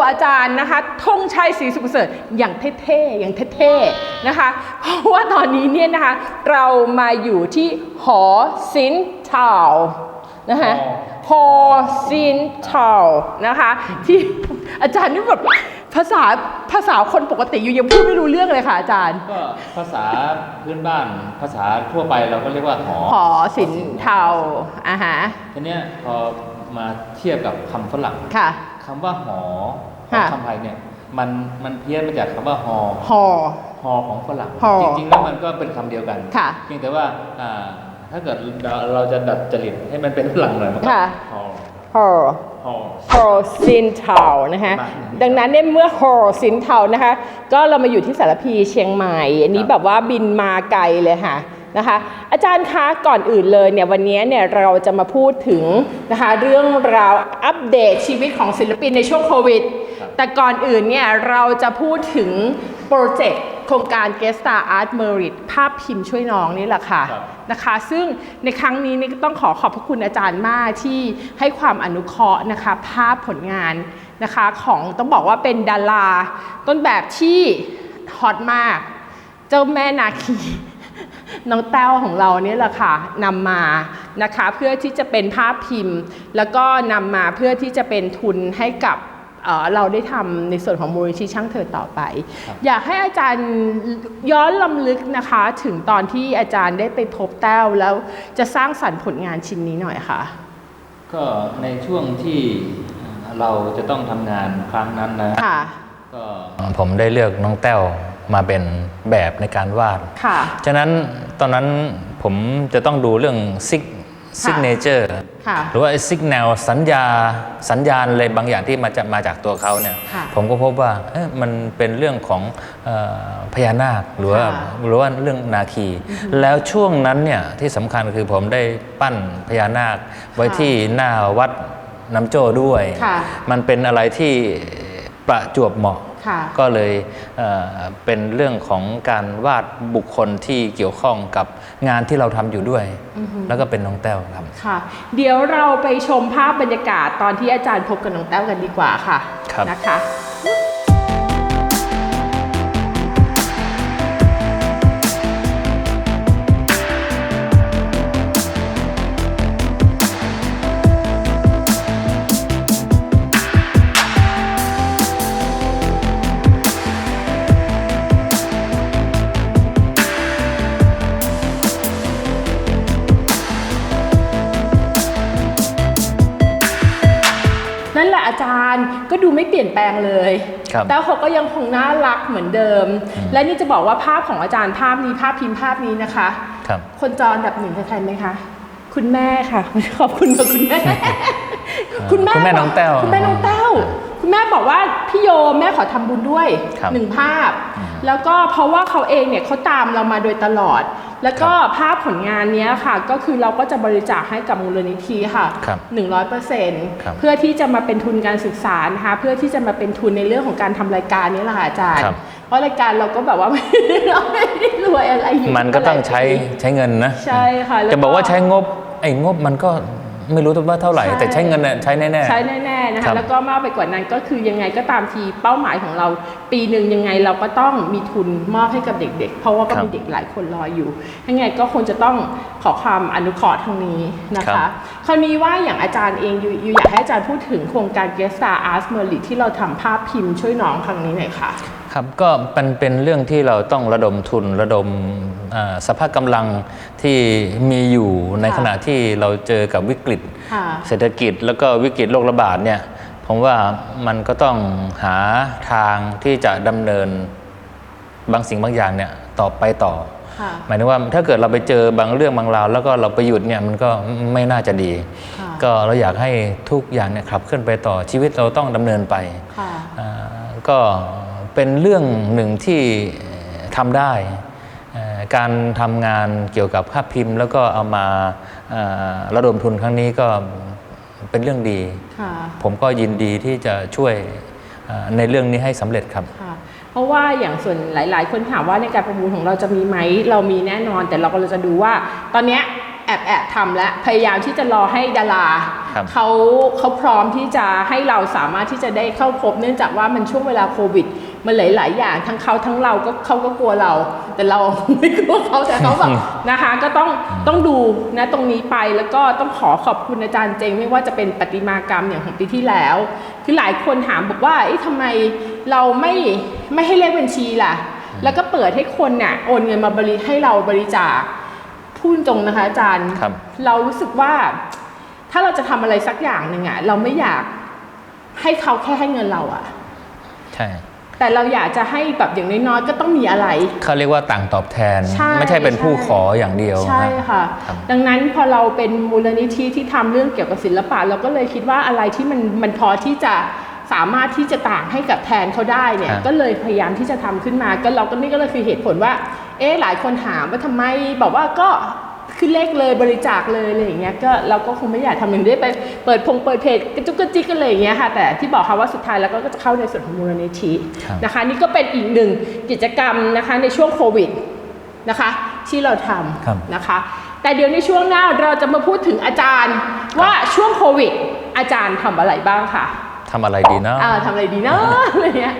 ตัวอาจารย์นะคะธงชัยศรีสุขประเสริฐอย่างเท่ๆอย่างเท่ๆนะคะ เพราะว่าตอนนี้เนี่ยนะคะเรามาอยู่ที่หอศิลป์เทานะคะหอศิลป์เทานะคะ ที่อาจารย์นี่แบบภาษาภาษาคนปกติอยู่ยังพูดไม่รู้เรื่องเลยค่ะอาจารย์ ก็ภาษาพื้นบ้านภาษาทั่วไปเราก็เรียกว่าหอหอศิลป์เทาอ่าฮะทีเนี้ยพอมาเทียบกับคำฝรั่งค่ะ คำว่าหอขอค่ะงคำไทยเนี่ยมันมันเพี้ยนมาจากคำว่าหอหอหอของฝรั่งหอจริง ๆ แล้วมันก็เป็นคำเดียวกันค่ะเพียงแต่ว่าอ่าถ้าเกิดเราเราจะดัดจริตให้มันเป็นฝรั่งหน่อยมันก็ค่ะหอหอหอฮอซินเทานะคะมาดังนั้นเนี่ยเมื่อฮอซินเทานะคะ ก็เรามาอยู่ที่สารพีเชียงใหม่ อันนี้ครับแบบว่าบินมาไกลเลยค่ะ นะคะอาจารย์คะก่อนอื่นเลยเนี่ยวันนี้เนี่ยเราจะมาพูดถึงนะคะเรื่องราวอัปเดตชีวิตของศิลปินในช่วงโควิดครับแต่ก่อนอื่นเนี่ยเราจะพูดถึงโปรเจกต์โครงการ g u e s t a r Art Merit ภาพพิมพ์ช่วยน้องนี่แหละค่ะครับนะคะ ซึ่งในครั้งนี้นี่ก็ต้องขอขอบพระคุณอาจารย์มากที่ให้ความอนุเคราะห์นะคะภาพผลงานนะคะของต้องบอกว่าเป็นดารา ต้นแบบที่ฮอตมาก เจ้าแม่นาคี น้องแต้วของเราเนี่ยแหละค่ะนำมานะคะเพื่อที่จะเป็นภาพพิมพ์ แล้วก็นำมาเพื่อที่จะเป็นทุนให้กับเอ่อเราได้ทำในส่วนของมูลนิธิช่างเธอต่อไปครับอยากให้อาจารย์ย้อนลำลึกนะคะ ถึงตอนที่อาจารย์ได้ไปพบแต้วแล้วจะสร้างสรรค์ผลงานชิ้นนี้หน่อยค่ะ ก็ในช่วงที่เราจะต้องทำงานครั้งนั้นนะค่ะก็ผมได้เลือกน้องแต้ว มาเป็นแบบในการวาด ค่ะ ฉะนั้นตอนนั้นผมจะต้องดูเรื่องซิกซิกเนเจอร์ค่ะ หรือว่าซิกแนวสัญญาสัญญาณอะไรบางอย่างที่มาจากมาจากตัวเขาเนี่ย ค่ะผมก็พบว่าเอ๊ะมันเป็นเรื่องของเออพญานาคหรือว่าค่ะ หรือว่าเรื่องนาคี แล้วช่วงนั้นเนี่ยที่สำคัญคือผมได้ปั้นพญานาคไว้ค่ะที่หน้าวัดน้ำโจ้ด้วย ค่ะ มันเป็นอะไรที่ประจวบเหมาะค่ะ ก็เลยเอ่อเป็นเรื่องของการวาดบุคคลที่เกี่ยวข้องกับงานที่เราทำอยู่ด้วย แล้วก็เป็นน้องแต้วครับค่ะ เดี๋ยวเราไปชมภาพบรรยากาศตอนที่อาจารย์พบกับน้องแต้วกันดีกว่าค่ะครับนะคะ แต่เขาก็ยังคงน่ารักเหมือนเดิม และนี่จะบอกว่าภาพของอาจารย์ภาพนี้ภาพพิมพ์ภาพนี้นะคะครับคนจออันดับหนึ่งใครไหมคะ คุณแม่ค่ะขอบคุณค่ะคุณแม่คุณแม่คุณแม่น้องแต้วคุณแม่น้องแต้วคุณแม่บอกว่าพี่โยแม่ขอทำบุญด้วยครับหนึ่งภาพ แล้วก็เพราะว่าเขาเองเนี่ยเขาตามเรามาโดยตลอด แล้วก็ภาพผลงานเนี้ยค่ะ ก็คือเราก็จะบริจาคให้กับมูลนิธิค่ะครับหนึ่งร้อยเปอร์เซ็นต์ครับเพื่อที่จะมาเป็นทุนการศึกษานะคะเพื่อที่จะมาเป็นทุนในเรื่องของการทำรายการนี้แหละค่ะอาจารย์ครับเพราะรายการเราก็แบบว่าเราไม่ได้รวยอะไรอยู่มันก็ต้องใช้ใช้เงินนะ ใช่ค่ะแล้วจะบอกว่าใช้งบไอ้งบมันก็ ไม่รู้ว่าเท่าไหร่ใช่แต่ใช้เงินน่ะใช้แน่ๆ ใช้แน่ๆนะครัคะบแล้วก็มากไปกว่านั้นก็คือยังไงก็ตามทีเป้าหมายของเรา ปีหนึ่งยังไงเราก็ต้องมีทุนมอบให้กับเด็ก ๆ เพราะว่าก็มีเด็กหลายคนรออยู่ยังไงก็คงจะต้องขอความอนุเคราะห์ทางนี้นะครัคะบคราวนี้ว่าอย่างอาจารย์เองอยู่อยู่อยากให้อาจารย์พูดถึงโครงการ g u e s t a r Art Merit ที่เราทำภาพพิมพ์ช่วยน้องครั้งนี้หน่อยค่ะ ครับก็มันเป็นเรื่องที่เราต้องระดมทุนระดมเอ่อสภาพกำลังที่มีอยู่ในค่ะขณะที่เราเจอกับวิกฤตค่ะเศรษฐกิจแล้วก็วิกฤตโรคระบาดเนี่ยผมว่ามันก็ต้องหาทางที่จะดำเนินบางสิ่งบางอย่างเนี่ยต่อไปต่อค่ะหมายถึงว่าถ้าเกิดเราไปเจอบางเรื่องบางราว แล้วก็เราไปหยุดเนี่ยมันก็ไม่น่าจะดีค่ะก็เราอยากให้ทุกอย่างเนี่ยขับเคลื่อนไปต่อชีวิตเราต้องดำเนินไปค่ะอ่าก็ เป็นเรื่องหนึ่งที่ทำได้เอ่อการทำงานเกี่ยวกับภาพพิมพ์ แล้วก็เอามาอ่าระดมทุนครั้งนี้ก็เป็นเรื่องดีค่ะผมก็ยินดีที่จะช่วยอ่าในเรื่องนี้ให้สำเร็จครับค่ะเพราะว่าอย่างส่วนหลาย ๆ คนถามว่าในการประมูลของเราจะมีไหมเรามีแน่นอน แต่เราก็จะดูว่า ตอนเนี้ยแอบแอบทำและพยายามที่จะรอให้ดาราครับเขาเขาพร้อมที่จะให้เราสามารถที่จะได้เข้าพบ เนื่องจากว่ามันช่วงเวลาโควิด มันหลาย ๆ อย่างทั้งเขาทั้งเราก็เขาก็กลัวเรา แต่เราไม่กลัวเขาแต่เขาแบบนะคะก็ต้องต้องดูนะตรงนี้ไปแล้วก็ต้องขอขอบคุณอาจารย์เจง ไม่ว่าจะเป็นประติมากรรมอย่างของปีที่แล้ว คือหลายคนถามบอกว่าเอ๊ะทำไมเราไม่ไม่ให้เลขบัญชีล่ะ แล้วก็เปิดให้คนเนี่ยโอนเงินมาบริให้เราบริจาคพูดตรงนะคะอาจารย์ครับเรารู้สึกว่าถ้าเราจะทำอะไรสักอย่างหนึ่งอะเราไม่อยากให้เขาแค่ให้เงินเราอะใช่ แต่เราอยากจะให้แบบอย่างน้อยๆก็ต้องมีอะไร เขาเรียกว่าต่างตอบแทน ใช่ไม่ใช่เป็นผู้ใช่ ขออย่างเดียวใช่นะ ค่ะ ครับ ดังนั้นพอเราเป็นมูลนิธิที่ทำเรื่องเกี่ยวกับศิลปะ เราก็เลยคิดว่าอะไรที่มันมันพอที่จะสามารถที่จะต่างให้กับแทนเขาได้เนี่ยก็เลยพยายามที่จะทำขึ้นมา ก็เราก็นี่ก็เลยคือเหตุผลว่า เอ๊ะหลายคนถามว่าทำไมบอกว่าก็ ขึ้นเลขเลยบริจาคเลยอะไรอย่างเงี้ยก็เราก็คงไม่อยากทำอย่างนี้ไปเปิดพงเปิดเพจกระจุกกระจิกกันเลยอย่างเงี้ยค่ะแต่ที่บอกค่ะว่าสุดท้ายแล้วก็จะเข้าในส่วนของมูลนิธิครับนะคะ นี่ก็เป็นอีกหนึ่งกิจกรรมนะคะในช่วงโควิดนะคะที่เราทครับำนะคะ แต่เดี๋ยวในช่วงหน้าเราจะมาพูดถึงอาจารย์ ว่าช่วงโควิด อาจารย์ทำอะไรบ้างค่ะทำอะไรดีเนาะอ่าทำอะไรดีเนาะอะไรเงี้ย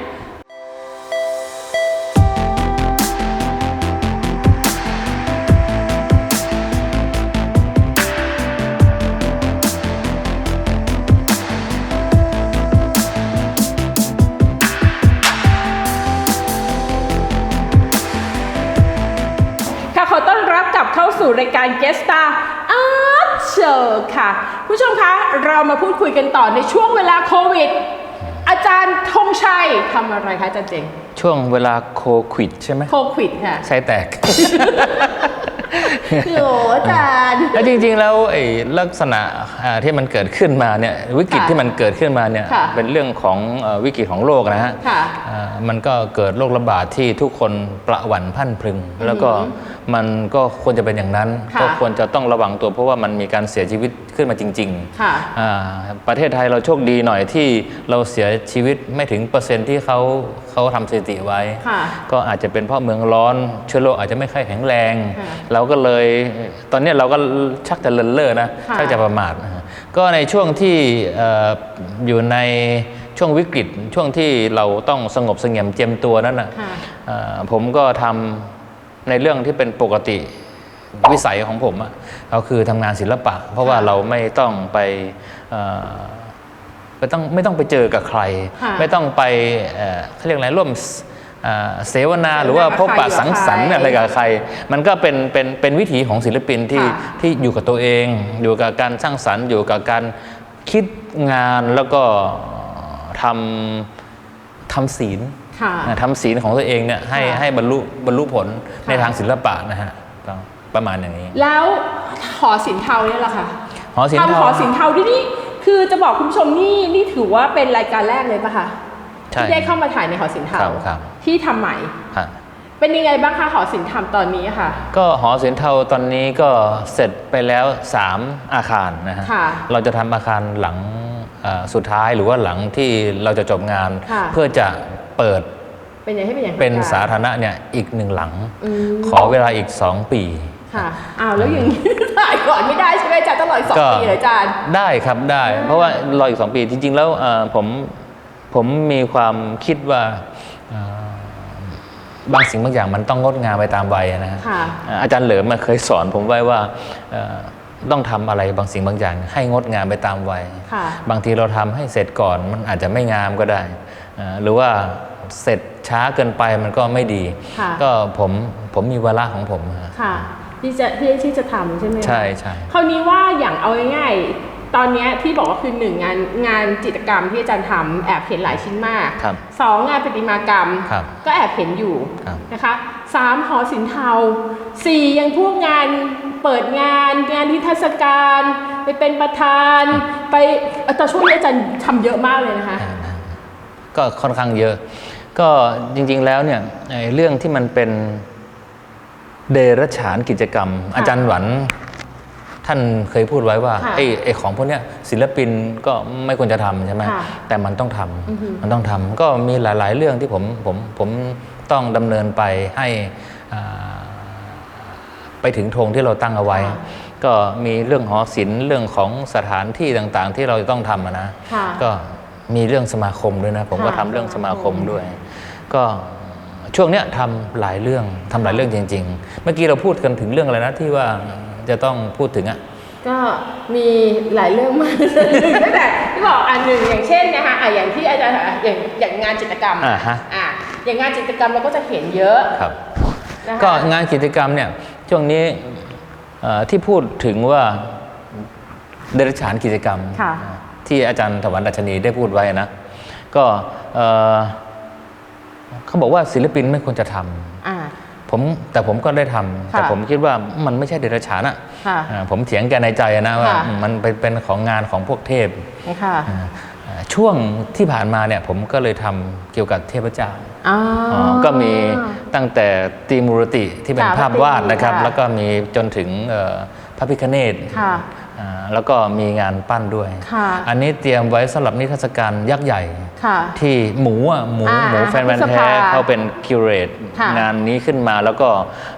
กลับเข้าสู่รายการ Guest Star Art Show ค่ะ ผู้ชมคะ เรามาพูดคุยกันต่อในช่วงเวลาโควิด อาจารย์ธงชัยทำอะไรคะอาจารย์เจงช่วงเวลาโควิดใช่ไหมโควิดค่ะ ใช่แตก โหอาจารย์แล้วจริง ๆ แล้วไอ้ลักษณะอ่าที่มันเกิดขึ้นมาเนี่ยวิกฤตค่ะที่มันเกิดขึ้นมาเนี่ยค่ะเป็นเรื่องของเอ่อวิกฤตของโลกนะฮะค่ะอ่ามันก็เกิดโรคระบาดที่ทุกคนประหวั่นพรันพรึง แล้วก็มันก็ควรจะเป็นอย่างนั้นค่ะก็ควรจะต้องระวังตัวเพราะว่ามันมีการเสียชีวิตขึ้นมาจริงๆค่ะอ่าประเทศไทยเราโชคดีหน่อยที่เราเสียชีวิตไม่ถึงเปอร์เซ็นต์ที่เขาเขาทำสถิติไว้ค่ะก็อาจจะเป็นเพราะเมืองร้อนเชื้อโรคอาจจะไม่ค่อยแข็งแรงค่ะเราก็เลยตอนเนี้ยเราก็ชักจะเลินเล่อนะค่ะชักจะประมาทนะฮะก็ในช่วงที่เอ่ออยู่ในช่วงวิกฤตช่วงที่เราต้องสงบเสงี่ยมเจียมตัวนั้นนะค่ะเอ่อผมก็ทำในเรื่องที่เป็นปกติวิสัยของผมอะก็คือทำงานศิลปะ เพราะว่าค่ะเราไม่ต้องไปเอ่อไม่ต้องไม่ต้องไปเจอกับใครค่ะไม่ต้องไปเอ่อเขาเรียกอะไรร่วมส เอ่อเสวนาเสวนาหรือว่าพบปะกับใครสังสรรค์อยู่กับใครอะไรกับใคร มันก็เป็นเป็นเป็นวิถีของศิลปินที่ค่ะที่อยู่กับตัวเอง อยู่กับการสร้างสรรค์ อยู่กับการคิดงานแล้วก็ทำทำศีลค่ะนะทำศีลของตัวเองเนี่ยให้ค่ะให้บรรลุบรรลุผลในค่ะทางศิลปะนะฮะก็ประมาณอย่างนี้ แล้วหอศิลป์เทาเนี่ยแหละค่ะหอศิลป์ทำเทาหอศิลป์เทาที่นี่คือจะบอกคุณผู้ชมนี่นี่ถือว่าเป็นรายการแรกเลยปะคะใช่ที่ได้เข้ามาถ่ายในหอศิลป์เทาครับครับ ที่ทำใหม่ฮะเป็นยังไงบ้างคะหอศิลป์ทำตอนนี้ค่ะ ก็หอศิลป์เทาตอนนี้ก็เสร็จไปแล้ว 3 อาคารนะฮะค่ะเราจะทำอาคารหลังเอ่อสุดท้ายหรือว่าหลังที่เราจะจบงานค่ะเพื่อจะเปิดเป็นยังไงให้เป็นอย่างเป็นอาจารย์สาธารณะเนี่ยอีกหนึ่งหลังอืมขอเวลาอีก 2 ปีค่ะอ้าวแล้วอย่างนี้ถ่ายก่อนไม่ได้ใช่ไหมอาจารย์ต้องรออีกสองก็ปีเหรออาจารย์ได้ครับได้ เพราะว่ารออีกสองปีจริง ๆ แล้วเอ่อผมผมมีความคิดว่าเอ่อ บางสิ่งบางอย่างมันต้องงดงามไปตามวัยนะฮะค่ะอ่าอาจารย์เหลิมมาเคยสอนผมไว้ว่าเอ่อต้องทำอะไรบางสิ่งบางอย่าง ให้งดงามไปตามวัย ค่ะ บางทีเราทำให้เสร็จก่อนมันอาจจะไม่งามก็ได้เอ่อหรือว่าเสร็จช้าเกินไปมันก็ไม่ดี ค่ะ ก็ผมผมมีเวลาของผมฮะค่ะที่จะที่ที่จะทำใช่ไหมคะ ใช่ใช่ คราวนี้ว่าอย่างเอาง่ายๆ ตอนเนี้ยที่บอกว่าคือหนึ่งงานงานจิตรกรรมที่อาจารย์ทำแอบเห็นหลายชิ้นมากครับสองงานประติมากรรมครับก็แอบเห็นอยู่ครับนะคะสามหอศิลป์เทาสี่ยังพวกงานเปิดงานงานนิทรรศการ ไปเป็นประธานไปเอ่อตอนช่วงนี้อาจารย์ทำเยอะมากเลยนะคะ ก็ค่อนข้างเยอะ ก็จริงๆแล้วเนี่ยไอ้เรื่องที่มันเป็นเดรัจฉานกิจกรรม อาจารย์หวัน ท่านเคยพูดไว้ว่าค่ะไอ้ไอ้ของพวกเนี้ยศิลปินก็ไม่ควรจะทำใช่ไหมค่ะแต่มันต้องทอือฮึำมันต้องทำก็มีหลาย ๆ เรื่องที่ผมผมผมต้องดำเนินไปให้อ่าไปถึงธงที่เราตั้งเอาไว้ค่ะก็มีเรื่องหอศิลป์เรื่องของสถานที่ต่างๆ ที่เราจะต้องทำอะนะค่ะก็มีเรื่องสมาคมด้วยนะ ผมก็ค่ะทำเรื่องสมาคมสมาคมด้วย ก็ช่วงเนี้ยทำหลายเรื่องทำหลายเรื่องจริง ๆ เมื่อกี้เราพูดกันถึงเรื่องอะไรนะที่ว่า จะต้องพูดถึงอะก็มีหลายเรื่องมากตั้งแต่ที่บอกอันหนึ่งอย่างเช่นนะคะอะอย่างที่อาจารย์อย่างอย่างงานจิตรกรรมอ่าฮะอะอย่างงานจิตรกรรมเราก็จะเห็นเยอะครับ นะคะก็งานกิจกรรมเนี่ยช่วงนี้เอ่อที่พูดถึงว่าเดรัจฉานกิจกรรม ค่ะ ที่อาจารย์ถวันดัชนีได้พูดไว้นะ ก็เอ่อเขาบอกว่าศิลปินไม่ควรจะทำ อ่า ผมแต่ผมก็ได้ทำแต่ค่ะผมคิดว่ามันไม่ใช่เดรัจฉานอะค่ะอ่าผมเถียงแกในใจนะว่าค่ะมันเป็นเป็นของงานของพวกเทพค่ะอ่าอ่าช่วงที่ผ่านมาเนี่ยผมก็เลยทำเกี่ยวกับเทพเจ้าอ๋อออ๋อก็มีตั้งแต่ตีมูรติที่เป็นค่ะภาพวาดนะครับค่ะแล้วก็มีจนถึงเอ่อพระพิคเนตค่ะอ่า แล้วก็มีงานปั้นด้วยค่ะอันนี้เตรียมไว้สำหรับนิทรรศการยักษ์ใหญ่ค่ะที่หมูอะหมูอ่าหมูแฟนบันธุ์พฤษแท้ภาเขาเป็นคิวเรตค่ะงานนี้ขึ้นมาแล้วก็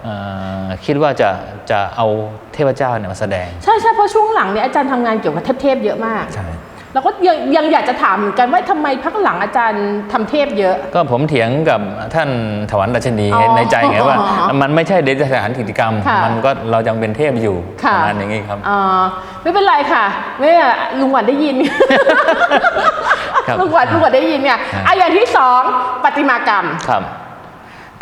เอ่อคิดว่าจะจะเอาเทพเจ้าเนี่ยมาแสดง ใช่ใช่เพราะช่วงหลังเนี่ยอาจารย์ทำงานเกี่ยวกับเทพๆเยอะมากใช่ แล้วก็ยังยังอยากจะถามเหมือนกันว่าทำไมพักหลังอาจารย์ทำเทพเยอะ ก็ผมเถียงกับท่านถวันดัชนีอ๋อในใจไงว่าอ๋อมันไม่ใช่เดรัจฉานกิจกรรมค่ะมันก็เรายังเป็นเทพอยู่ปค่ะระมาณอย่างนี้ครับอ่าไม่เป็นไรค่ะไม่เป็นไรลุงหวันได้ยินครับลุงหวันลุงหวันได้ยินเนี่ยครับอะอย่างที่สองปฏิมากรรมครับ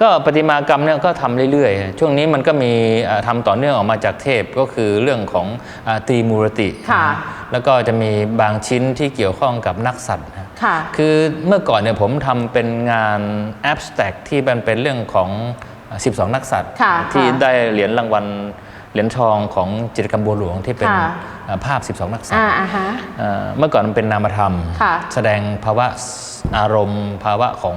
ก็ประติมากรรมเนี่ยก็ทำเรื่อยๆ ช่วงนี้มันก็มีเอ่อทำต่อเนื่องออกมาจากเทพก็คือเรื่องของอ่าตรีมูรติค่ะนะแล้วก็จะมีบางชิ้นที่เกี่ยวข้องกับนักสัตว์นะค่ะคือเมื่อก่อนเนี่ยผมทำเป็นงาน abstract ที่มันเป็นเรื่องของ 12 นักสัตว์ค่ะที่ค่ะได้เหรียญรางวัล เหรียญทองของจิตรกรรมบัวหลวงที่เป็นค่ะเอ่อภาพ 12 นักสัตว์อ่าอ่าฮะเอ่อเมื่อก่อนมันเป็นนามธรรม ค่ะแสดงภาวะอารมณ์ ภาวะของ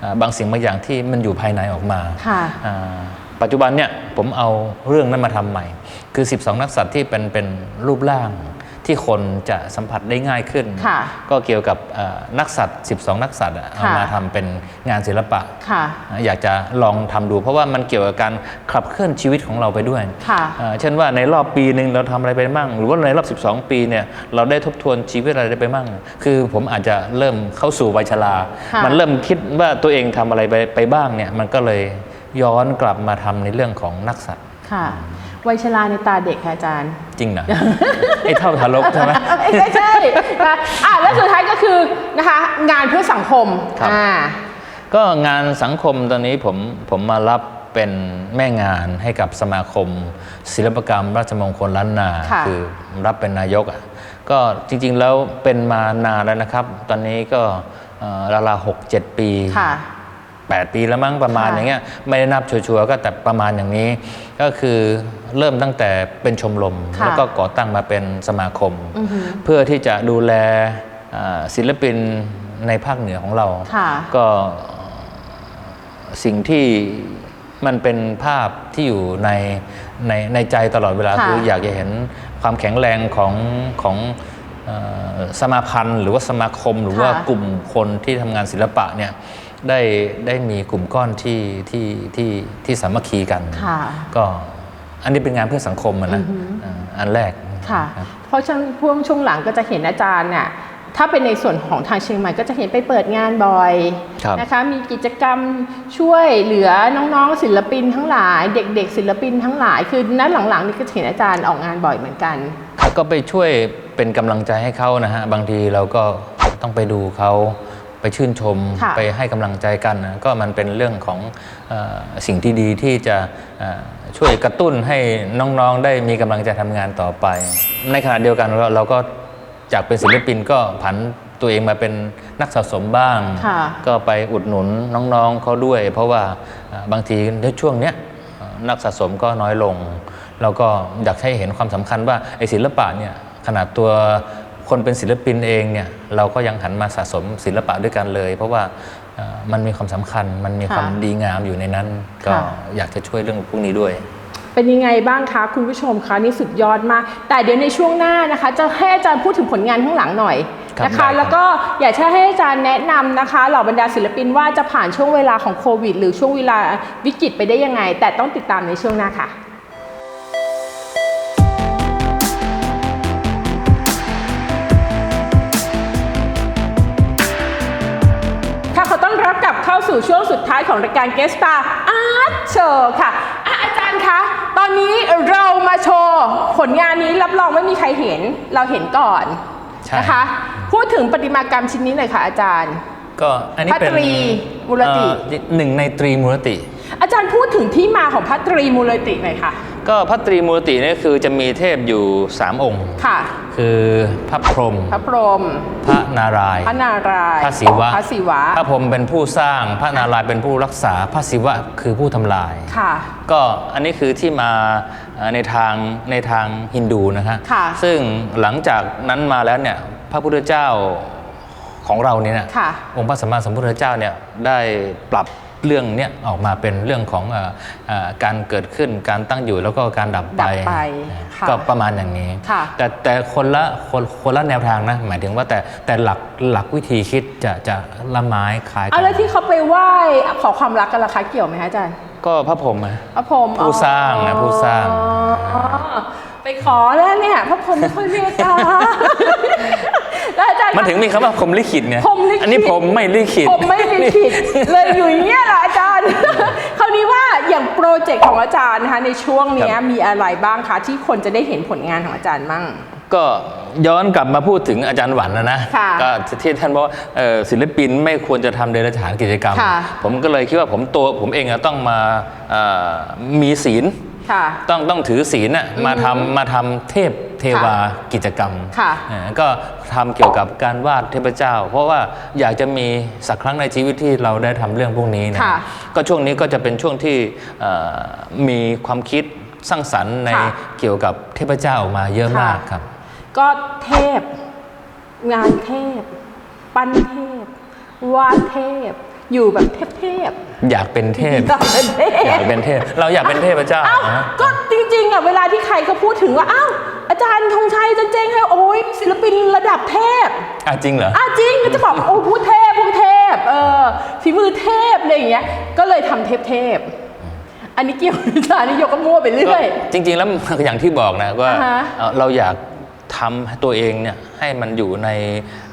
เอ่อบางสิ่งบางอย่างที่มันอยู่ภายในออกมาค่ะ อ่าปัจจุบันเนี่ยผมเอาเรื่องนั้นมาทำใหม่ คือ 12 นักสัตว์ที่เป็นเป็นรูปร่าง ที่คนจะสัมผัสได้ง่ายขึ้นค่ะก็เกี่ยวกับเอ่อนักสัตว์ 12 นักสัตว์อะเอาค่ะมาทำเป็นงานศิลปะค่ะอยากจะลองทำดู เพราะว่ามันเกี่ยวกับการขับเคลื่อนชีวิตของเราไปด้วยค่ะเอ่อเช่นว่าในรอบปีหนึ่งเราทำอะไรไปบ้าง หรือว่าในรอบ 12 ปีเนี่ยเราได้ทบทวนชีวิตอะไรไปบ้าง คือผมอาจจะเริ่มเข้าสู่วัยชราค่ะมันเริ่มคิดว่าตัวเองทำอะไรไปไปบ้างเนี่ยมันก็เลยย้อนกลับมาทำในเรื่องของนักสัตว์ค่ะ วัยชราในตาเด็กค่ะอาจารย์ จริงนะไอ้เท่าทารกใช่ไหมไม่ใช่นะอะแล้วสุดท้ายก็คือนะคะงานเพื่อสังคมครับอ่าก็งานสังคมตอนนี้ผมผมมารับเป็นแม่งานให้กับสมาคม ศิลปกรรม ราชมงคลล้านนาค่ะอรับเป็นนายกอะก็จริงๆแล้วเป็นมานานแล้วนะครับ ตอนนี้ก็เอ่อราวๆหกเจ็ดปีค่ะ 8 ปีแล้วมั้งประมาณค่ะอย่างเงี้ยไม่ได้นับชัวร์ๆก็แต่ประมาณอย่างนี้ ก็คือเริ่มตั้งแต่เป็นชมรมค่ะแล้วก็ก่อตั้งมาเป็นสมาคมอือหือเพื่อที่จะดูแลอ่าศิลปินในภาคเหนือของเราค่ะก็สิ่งที่มันเป็นภาพที่อยู่ในในในใจตลอดเวลาค่ะคืออยากจะเห็นความแข็งแรงของของเอ่อสมาพันธ์ หรือว่าสมาคมหรือว่าค่ะกลุ่มคนที่ทำงานศิลปะเนี่ย ได้ได้มีกลุ่มก้อนที่ที่ที่ที่สามัคคีกัน ค่ะ ก็อันนี้เป็นงานเพื่อสังคมอะนะอ่าอันแรก ค่ะรับ เพราะช่วงพวงช่วงหลังก็จะเห็นอาจารย์เนี่ยถ้าเป็นในส่วนของทางเชียงใหม่ก็จะเห็นไปเปิดงานบ่อยครับ นะคะ มีกิจกรรมช่วยเหลือน้องๆศิลปินทั้งหลาย เด็กๆ ศิลปินทั้งหลาย คือนัดหลังๆนี่ก็จะเห็นอาจารย์ออกงานบ่อยเหมือนกันครับก็ไปช่วยเป็นกำลังใจให้เขานะฮะ บางทีเราก็ต้องไปดูเขา ไปชื่นชมค่ะไปให้กำลังใจกันนะก็มันเป็นเรื่องของเออสิ่งที่ดีที่จะเอ่อช่วยกระตุ้นให้น้องๆได้มีกำลังใจทำงานต่อไป ในขณะเดียวกันเราเราก็จากเป็นศิลปินก็ผันตัวเองมาเป็นนักสะสมบ้าง ค่ะ ก็ไปอุดหนุนน้องๆเขาด้วย เพราะว่าเอ่อบางทีในช่วงเนี้ยเอ่อนักสะสมก็น้อยลง แล้วก็อยากให้เห็นความสำคัญว่าไอ้ศิลปะเนี่ยขนาดตัว คนเป็นศิลปินเองเนี่ยเราก็ยังหันมาสะสมศิลปะด้วยกันเลย เพราะว่าเอ่อมันมีความสำคัญมันมีค่ะความดีงามอยู่ในนั้น ก็ค่ะอยากจะช่วยเรื่องพวกนี้ด้วยเป็นยังไงบ้างคะคุณผู้ชมคะนี่สุดยอดมาก แต่เดี๋ยวในช่วงหน้านะคะ จะให้อาจารย์พูดถึงผลงานข้างหลังหน่อยครับนะได้ครัคะบแล้วก็อยากจะให้อาจารย์แนะนำนะคะเหล่าบรรดาศิลปินว่าจะผ่านช่วงเวลาของโควิด หรือช่วงเวลาวิกฤตไปได้ยังไง แต่ต้องติดตามในช่วงหน้าค่ะ สู่ช่วงสุดท้ายของรายการ Guest Star Art Show ค่ะอะอาจารย์คะ ตอนนี้เรามาโชว์ผลงานนี้รับรองไม่มีใครเห็นเราเห็นก่อนใช่ นะคะ พูดถึงประติมากรรมชิ้นนี้หน่อยค่ะอาจารย์ ก็อันนี้เป็นพระตรีมูลติ เอ่อหนึ่งในตรีมูลติ อาจารย์พูดถึงที่มาของพระตรีมูลติหน่อยค่ะ ก็พระตรีมูลติเนี่ยคือจะมีเทพอยู่ 3 องค์ ค่ะ คือพระพรหมพระพรหมพระนารายณ์พระนารายณ์พระศิวะพระศิวะ พระพรหมเป็นผู้สร้าง พระนารายณ์เป็นผู้รักษา พระศิวะคือผู้ทำลาย ค่ะ ก็อันนี้คือที่มาเอ่อในทางในทางฮินดูนะฮะค่ะซึ่งหลังจากนั้นมาแล้วเนี่ยพระพุทธเจ้าของเราเนี่ยนะค่ะ องค์พระสัมมาสัมพุทธเจ้าเนี่ยได้ปรับ เรื่องเนี้ยออกมาเป็นเรื่องของเอ่อเอ่อการเกิดขึ้นการตั้งอยู่แล้วก็การดับไปดับไปค่ะก็ประมาณอย่างนี้ค่ะแต่แต่คนละคนคนละแนวทางนะหมายถึงว่าแต่แต่หลักหลักวิธีคิดจะจะละไม้คล้ายกัเอาแล้วที่เขาไปไหว้ขอความรักกันราคาเกี่ยวไหมคะอาจารย์ก็พระพรหมอะพระพรหมผู้สร้างนะผู้สร้างอ๋อไปขอแล้วเนี่ยพระพรหมไม่ค่อยเมตตา แล้วอาจารย์มันถึงมีคำว่าพรหมลิขิตไงพรหมลิขิตอันนี้ผมไม่ลิขิตผมไม่ลิขิตเลยอยู่อย่างเงี้ยเหรออาจารย์คราวนี้ว่าอย่างโปรเจกต์ของอาจารย์นะคะในช่วงเนี้ยครับมีอะไรบ้างคะที่คนจะได้เห็นผลงานของอาจารย์มั่งก็ย้อนกลับมาพูดถึงอาจารย์หวันนะนะค่ะก็ที่ท่านบอกว่าเอ่อศิลปินไม่ควรจะทำเดรัจฉานกิจกรรมค่ะผมก็เลยคิดว่าผมตัวผมเองอะต้องมาเอ่อมีศีล ค่ะ ต้องต้องถือศีลน่ะมาทำมาทำเทพเทวากิจกรรมค่ะเอ่อก็ทำเกี่ยวกับการวาดเทพเจ้า เพราะว่าอยากจะมีสักครั้งในชีวิตที่เราได้ทำเรื่องพวกนี้นะค่ะก็ช่วงนี้ก็จะเป็นช่วงที่เอ่อมีความคิดสร้างสรรค์ในค่ะเกี่ยวกับเทพเจ้าออกมาเยอะมากค่ะครับ ก็เทพงานเทพ ปั้นเทพวาดเทพ อยู่แบบเทพๆอยากเป็นเทพอยากเป็นเทพอยากเป็นเทพ เราอยากเป็นเทพเจ้าเอ้านะก็จริงๆอะเวลาที่ใครก็พูดถึงว่าอ้าวอาจารย์ธงชัยอาจันเจงให้โอ้ยศิลปินระดับเทพ อะจริงเหรออ้าวจริงก็จะบอกโอ้พูดเทพพูดเทพเออฝีมือเทพอะไรอย่างเงี้ยก็เลยทำเทพเทพๆอันนี้เกี่ยวกับอาจารย์นี่โยกก็มั่วไปก็เรื่อยจริง ๆ แล้ว อย่างที่บอกนะว่าอ่าฮะ เอ่อเราอยาก ทำให้ตัวเองเนี่ยให้มันอยู่ใน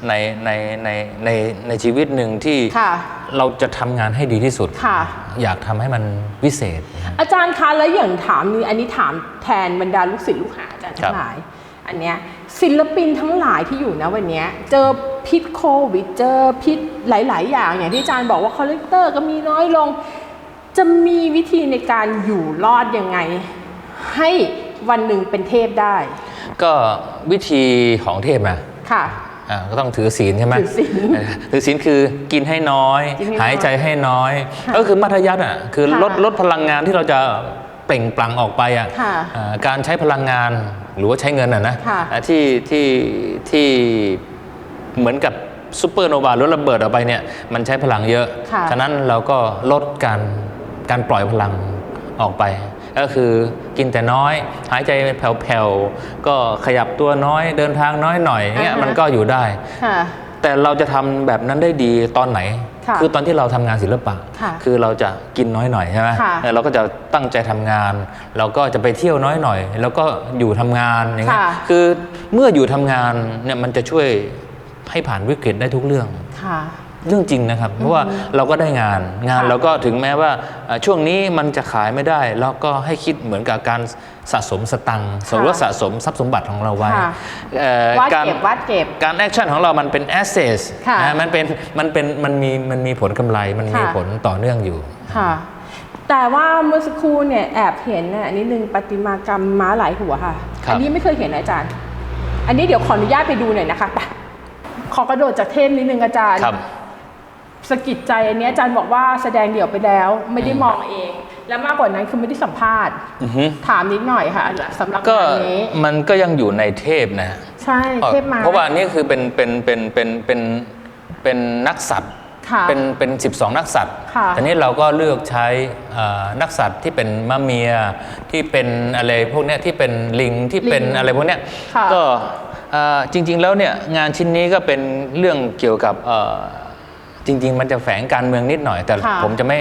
ในในในในในชีวิตหนึ่งที่ค่ะเราจะทำงานให้ดีที่สุด ค่ะ อยากทำให้มันวิเศษนะฮะอาจารย์คะแล้วอย่างถามนี่อันนี้ถามแทนบรรดาลูกศิษย์ลูกหาอาจารย์ครัทั้บงหลาย อันเนี้ยศิลปินทั้งหลายที่อยู่นะวันเนี้ยเจอพิษโควิดเจอพิษหลาย ๆ อย่างอย่างที่อาจารย์บอกว่าคอลเลกเตอร์ก็มีน้อยลง จะมีวิธีในการอยู่รอดยังไง ให้วันหนึ่งเป็นเทพได้ ก็วิธีของเทพนะค่ะ อ่าก็ต้องถือศีลใช่ไหมถือศีลเออถือศีลคือกินให้น้อย กินให้น้อยหายใจให้น้อย ค่ะก็คือมัธยัติอะคือค่ะลดลดพลังงานที่เราจะเปล่งปลั่งออกไปอะค่ะอ่าการใช้พลังงานหรือว่าใช้เงินอะนะค่ะ อ่าที่ที่ที่เหมือนกับซูเปอร์โนวาหรือระเบิดออกไปเนี่ยมันใช้พลังเยอะ ค่ะ ฉะนั้นเราก็ลดการการปล่อยพลังออกไป ก็คือกินแต่น้อย หายใจแผ่วๆก็ขยับตัวน้อยเดินทางน้อยหน่อยอย่างเงี้ยอ่าฮะมันก็อยู่ได้ค่ะแต่เราจะทำแบบนั้นได้ดีตอนไหนค่ะอตอนที่เราทำงานศิลปะค่ะคือเราจะกินน้อยหน่อยใช่ไหมค่ะแล้วเราก็จะตั้งใจทำงาน เราก็จะไปเที่ยวน้อยหน่อย แล้วก็อยู่ทำงานอย่างเงี้ยค่ะคือเมื่ออยู่ทำงานเนี่ยมันจะช่วยให้ผ่านวิกฤตได้ทุกเรื่องค่ะ เรื่องจริงนะครับ เพราะว่าเราก็ได้งานงานค่ะเราก็ถึงแม้ว่าเอ่อช่วงนี้มันจะขายไม่ได้แล้วก็ให้คิดเหมือนกับการสะสมสตังค์สมมติว่าสะสมทรัพย์สมบัติของเราไว้ค่ะเอ่อวาดการเก็บวาดเก็บการแอคชั่นของเรามันเป็น assets ค่ะนะมันเป็นมันเป็นมันมีมันมีผลกำไรมันมีค่ะผลต่อเนื่องอยู่ค่ะแต่ว่าเมื่อสักครู่เนี่ยแอบเห็นน่ะนิดนึงประติมากรรมม้าหลายหัวค่ะครับอันี้ไม่เคยเห็นนะอาจารย์ อันนี้เดี๋ยวขออนุญาตไปดูหน่อยนะคะไปขอกระโดดจากเทพนิดนึงอาจารย์ครับ สะกิดใจอันนี้อาจารย์บอกว่าแสดงเดี่ยวไปแล้วไม่ได้มองเอง และมากกว่านั้นคือไม่ได้สัมภาษณ์ อือฮึถามนิดหน่อยค่ะสำหรับก็งานนี้ มันก็ยังอยู่ในเทพนะใช่เทพมาเพราะว่าอันนี่คือเป็นเป็นเป็นเป็นเป็นเป็นนักสัตว์ค่ะ เป็นเป็น 12 นักสัตว์ค่ะทีนี้เราก็เลือกใช้เอ่อนักสัตว์ที่เป็นมะเมียที่เป็นอะไรพวกเนี้ยที่เป็นลิงที่เป็นลิงอะไรพวกเนี้ยค่ะ ก็เอ่อจริงๆแล้วเนี่ยงานชิ้นนี้ก็เป็นเรื่องเกี่ยวกับเอ่อ จริง ๆ มันจะแฝงการเมืองนิดหน่อย แต่ค่ะผมจะไม่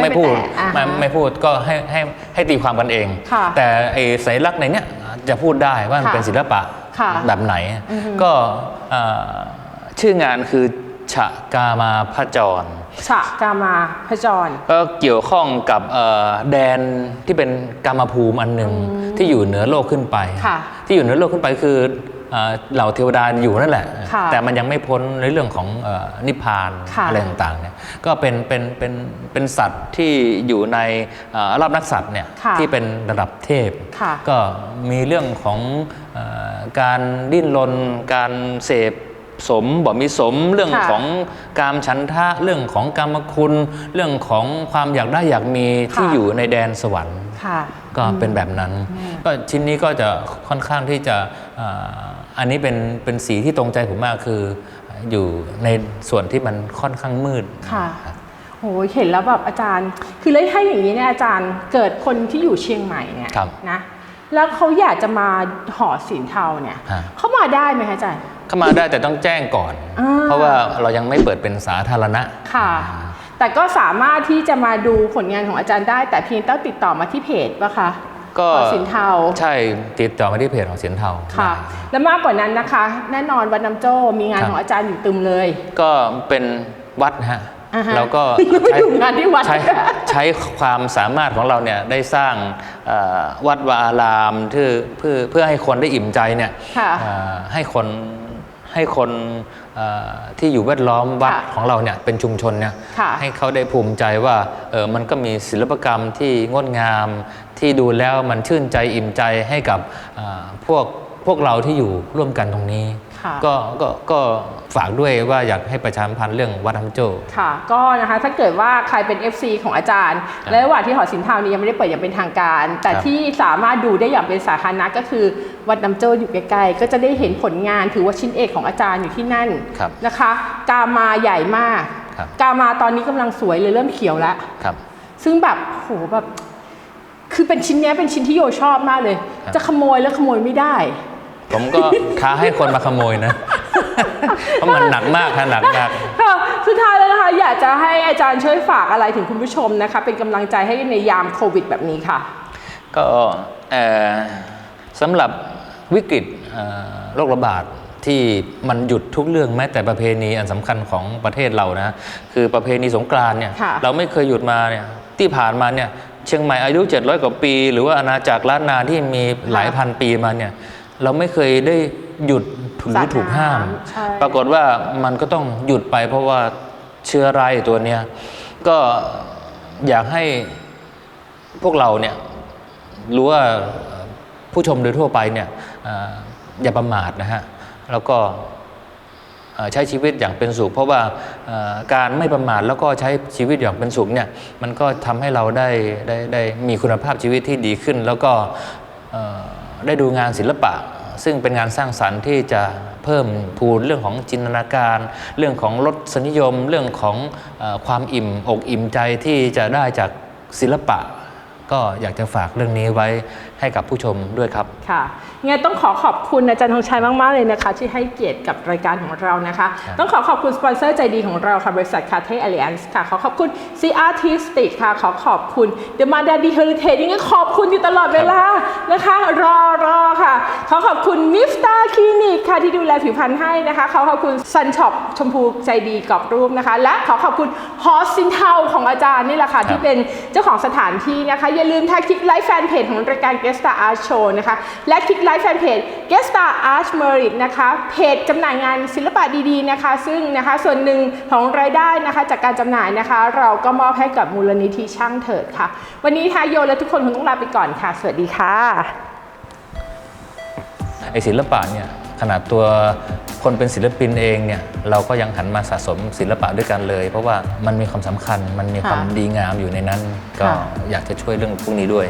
ไม่ไม่ไปพูดแตะอ่าฮะไม่ไม่พูดก็ให้ให้ให้ตีความกันเอง ค่ะแต่ไอ้สัญลักษณ์ในเนี้ยจะพูดได้ว่ามันค่ะเป็นศิลปะค่ะแบบไหน อือฮึ ก็เอ่อชื่องานคือฉะกามาพจร ฉะกามาพจร ก็เกี่ยวข้องกับเอ่อแดนที่เป็นกามภูมิอันหนึ่งที่อยู่เหนือโลกขึ้นไป ค่ะที่อยู่เหนือโลกขึ้นไปคือ เอ่อเหล่าเทวดาอยู่นั่นแหละค่ะแต่มันยังไม่พ้นในเรื่องของเออนิพพานค่ะอะไรต่างๆเนี่ยก็เป็นเป็นเป็นเป็นสัตว์ที่อยู่ในเอ่อรอบนักสัตว์เนี่ยค่ะที่เป็นระดับเทพค่ะก็มีเรื่องของเออการดิ้นรนการเสพสมบ่มีสมเรื่องค่ะของการฉันทะเรื่องของกรรมคุณ เรื่องของความอยากได้อยากมีที่ค่ะอยู่ในแดนสวรรค์ค่ะ ก็เป็นแบบนั้น ก็ชิ้นนี้ก็จะค่อนข้างที่จะอ่าอันนี้เป็นเป็นสีที่ตรงใจผมมากคืออยู่ในส่วนที่มันค่อนข้างมืดค่ะโอ้ยเห็นแล้วแบบอาจารย์ คือเลยถ้าอย่างนี้เนี่ยอาจารย์เกิดคนที่อยู่เชียงใหม่เนี่ยครับนะแล้วเขาอยากจะมาหอศิลเทาเนี่ยฮะเขามาได้ไหมคะอาจารย์เข้ามาได้แต่ต้องแจ้งก่อนอ่าเพราะว่าเรายังไม่เปิดเป็นสาธารณะค่ะ แต่ก็สามารถที่จะมาดูผลงานของอาจารย์ได้ แต่เพียงต้องติดต่อมาที่เพจปะคะก็หอศิลเทาใช่ติดต่อมาที่เพจของเสียนเทาค่ะได้และมากกว่านั้นนะคะ แน่นอนวัดน้ำโจ้มีงานครับของอาจารย์อยู่ตึมเลย ก็เป็นวัดนะฮะอ่าฮะแล้วก็ยังไม่ถึงงานที่วัดใช้ใช้ความสามารถของเราเนี่ยได้สร้างเอ่อวัดวาอารามที่เพื่อเพื่อให้คนได้อิ่มใจเนี่ยค่ะเอ่อให้คน ให้คนเอ่อที่อยู่แวดล้อมวัดค่ะของเราเนี่ยเป็นชุมชนเนี่ยค่ะให้เขาได้ภูมิใจว่าเออมันก็มีศิลปกรรมที่งดงาม ที่ดูแล้วมันชื่นใจอิ่มใจให้กับเอ่อพวกพวกเราที่อยู่ร่วมกันตรงนี้ ค่ะ ก็ก็ก็ฝากด้วยว่าอยากให้ประชาสัมพันธ์เรื่องวัดทำโจค่ะ ก็นะคะถ้าเกิดว่าใครเป็น FC ของอาจารย์ครับและระหว่างที่หอศิลป์ทาวน์นี้ยังไม่ได้เปิดอย่างเป็นทางการ แต่ครับที่สามารถดูได้อย่างเป็นสาธารณะก็คือวัดน้ำโจ้อยู่ใกล้ๆก็จะได้เห็นผลงานถือว่าชิ้นเอกของอาจารย์อยู่ที่นั่นครับนะคะ กามาใหญ่มากครับกามาตอนนี้กำลังสวยเลยเริ่มเขียวแล้วครับ ซึ่งแบบโหแบบคือเป็นชิ้นเนี้ยเป็นชิ้นที่โยชอบมากเลยครับจะขโมยแล้วขโมยไม่ได้ ผมก็ท้าให้คนมาขโมยนะ เพราะมันหนักมากฮะหนักมากค่ะสุดท้ายแล้วนะคะ อยากจะให้อาจารย์ช่วยฝากอะไรถึงคุณผู้ชมนะคะ เป็นกำลังใจให้ในยามโควิดแบบนี้ค่ะ ก็เอ่อสำหรับวิกฤตเอ่อโรคระบาดที่มันหยุดทุกเรื่องแม้แต่ประเพณีอันสำคัญของประเทศเรานะ คือประเพณีสงกรานต์เนี่ยค่ะเราไม่เคยหยุดมาเนี่ยที่ผ่านมาเนี่ยเชียงใหม่อายุ 700 กว่าปี หรือว่าอาณาจักรล้านนาที่มีหลายพันปีมาเนี่ย เราไม่เคยได้หยุดหรือถูกห้าม ใช่ ปรากฏว่ามันก็ต้องหยุดไปเพราะว่าเชื้อรายตัวเนี้ยก็อยากให้พวกเราเนี่ยรู้ว่าเอ่อผู้ชมโดยทั่วไปเนี่ยเอ่ออย่าประมาทนะฮะ แล้วก็เอ่อใช้ชีวิตอย่างเป็นสุข เพราะว่าเอ่อการไม่ประมาทแล้วก็ใช้ชีวิตอย่างเป็นสุขเนี่ยมันก็ทำให้เราได้ได้ได้มีคุณภาพชีวิตที่ดีขึ้น แล้วก็เอ่อ ได้ดูงานศิลปะ ซึ่งเป็นงานสร้างสรรค์ที่จะเพิ่มพูนเรื่องของจินตนาการ เรื่องของรสนิยม เรื่องของอความอิ่มอกอิ่มใจที่จะได้จากศิลปะ ก็อยากจะฝากเรื่องนี้ไว้ให้กับผู้ชมด้วยครับค่ะงั้นต้องขอขอบคุณอาจารย์ธงชัยมาก ๆ เลยนะคะ ที่ให้เกียรติกับรายการของเรานะคะครับต้องขอขอบคุณสปอนเซอร์ใจดีของเราค่ะ บริษัทคาเท a อ l i a n c e ค่ะ ขอขอบคุณ C Artistic ค่ะ ขอขอบคุณ The m a d a d i Heritage ยังไงขอบคุณอยู่ตลอดเวลานะคะ รอรอค่ะ ขอขอบคุณ m i f t a Clinic ค่ะที่ดูแลผิวพรรณให้นะคะ ขอขอบคุณ Sun Shop ชมพูใจดีกรอบรูปนะคะ และขอขอบคุณฮอสซินเทาของอาจารย์นี่แหละค่ะที่เป็นเจ้าของสถานที่นะคะ อย่าลืมแท็กคลิกไลฟ์แฟนเพจของรายการ g u e s t a Art Show นะคะ และคลิกไลฟ์แฟนเพจ g u e s t a Art Merit นะคะเพจจำหน่ายงานศิลปะดีๆนะคะ ซึ่งนะคะส่วนหนึ่งของรายได้นะคะจากการจำหน่ายนะคะ เราก็มอบให้กับมูลนิธิช่างเถิดค่ะ วันนี้ทายโยและทุกคนคงต้องลาไปก่อนค่ะ สวัสดีค่ะไอศิลปะเนี่ยขนาดตัวคนเป็นศิลปินเองเนี่ยเราก็ยังหันมาสะสมศิลปะด้วยกันเลย เพราะว่ามันมีความสำคัญมันมีความค่ะดีงามอยู่ในนั้น ก็ค่ะอยากจะช่วยเรื่องพวกนี้ด้วย